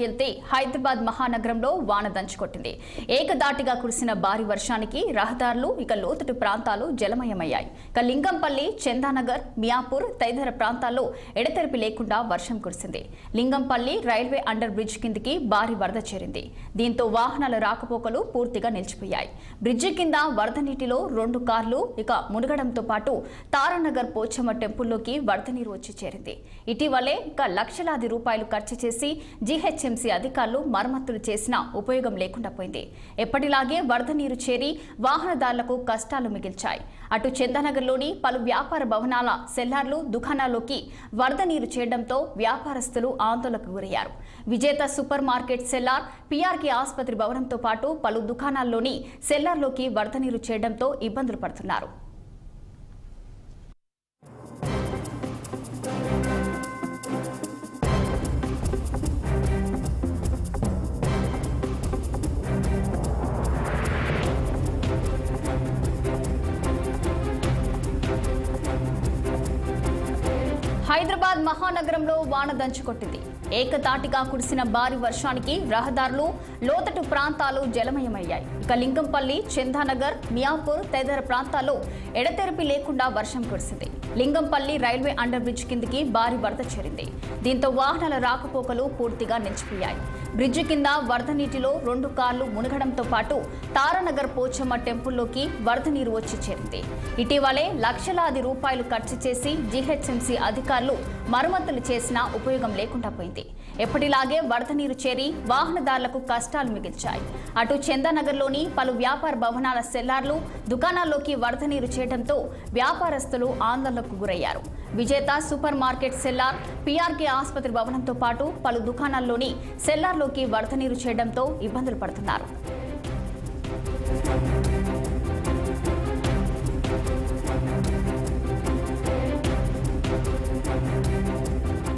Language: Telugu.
వివరాల్లోకి హైదరాబాద్ మహానగరంలో వాన దంచుకొట్టింది ఏకదాటిగా కురిసిన భారీ వర్షానికి రహదారులు ఇక లోతట్టు ప్రాంతాలు జలమయమయ్యాయి. ఇక లింగంపల్లి చందానగర్ మియాపూర్ తదితర ప్రాంతాల్లో ఎడతెరిపి లేకుండా వర్షం కురిసింది. లింగంపల్లి రైల్వే అండర్ బ్రిడ్జ్ కిందికి భారీ వరద చేరింది. దీంతో వాహనాల రాకపోకలు పూర్తిగా నిలిచిపోయాయి. బ్రిడ్జి కింద వరద నీటిలో రెండు కార్లు ఇక మునగడంతో పాటు తారానగర్ పోచమ్మ టెంపుల్లోకి వరద నీరు వచ్చి చేరింది. ఇటీవలే ఇక లక్షలాది రూపాయలు ఖర్చు చేసి జీహెచ్ఎంసీ అధికారులు మరమ్మతులు చేసినా ఉపయోగం లేకుండా పోయింది. ఎప్పటిలాగే వరద నీరు చేరి వాహనదారులకు కష్టాలు మిగిల్చాయి. అటు చందనగర్లోని పలు వ్యాపార భవనాల సెల్లార్లు దుకాణాల్లోకి వరద నీరు చేరడంతో వ్యాపారస్తులు ఆందోళనకు గురయ్యారు. విజేత సూపర్ మార్కెట్ సెల్లార్ పీఆర్కే ఆసుపత్రి భవనంతో పాటు పలు దుకాణాల్లోని సెల్లార్లోకి వరద నీరు చేరడంతో ఇబ్బందులు పడుతున్నారు. హైదరాబాద్ మహానగరంలో వాన దంచుకొట్టింది. ఏకతాటిగా కురిసిన భారీ వర్షానికి రహదారులు లోతట్టు ప్రాంతాలు జలమయమయ్యాయి. ఇక లింగంపల్లి చందానగర్ మియాపూర్ తదితర ప్రాంతాల్లో ఎడతెరిపి లేకుండా వర్షం కురిసింది. లింగంపల్లి రైల్వే అండర్ బ్రిడ్జ్ కిందికి భారీ వరద చేరింది. దీంతో వాహనాల రాకపోకలు పూర్తిగా నిలిచిపోయాయి. బ్రిడ్జి కింద వరద నీటిలో రెండు కార్లు మునగడంతో పాటు తారానగర్ పోచమ్మ టెంపుల్లోకి వరద నీరు వచ్చి చేరింది. ఇటీవలే లక్షలాది రూపాయలు ఖర్చు చేసి జీహెచ్ఎంసీ అధికారులు మరమ్మతులు చేసినా ఉపయోగం లేకుండా పోయింది. ఎప్పటిలాగే వరద నీరు చేరి వాహనదారులకు నష్టాలు మిగిల్చాయి. అటు చందానగర్లోని పలు వ్యాపార భవనాల సెల్లార్లు దుకాణాల్లోకి వరద నీరు చేయడంతో వ్యాపారస్తులు ఆందోళనకు గురయ్యారు. విజేత సూపర్ మార్కెట్ సెల్లార్ పీఆర్కే ఆసుపత్రి భవనంతో పాటు పలు దుకాణాల్లోని సెల్లార్లోకి వరద నీరు చేయడంతో ఇబ్బందులు పడుతున్నారు.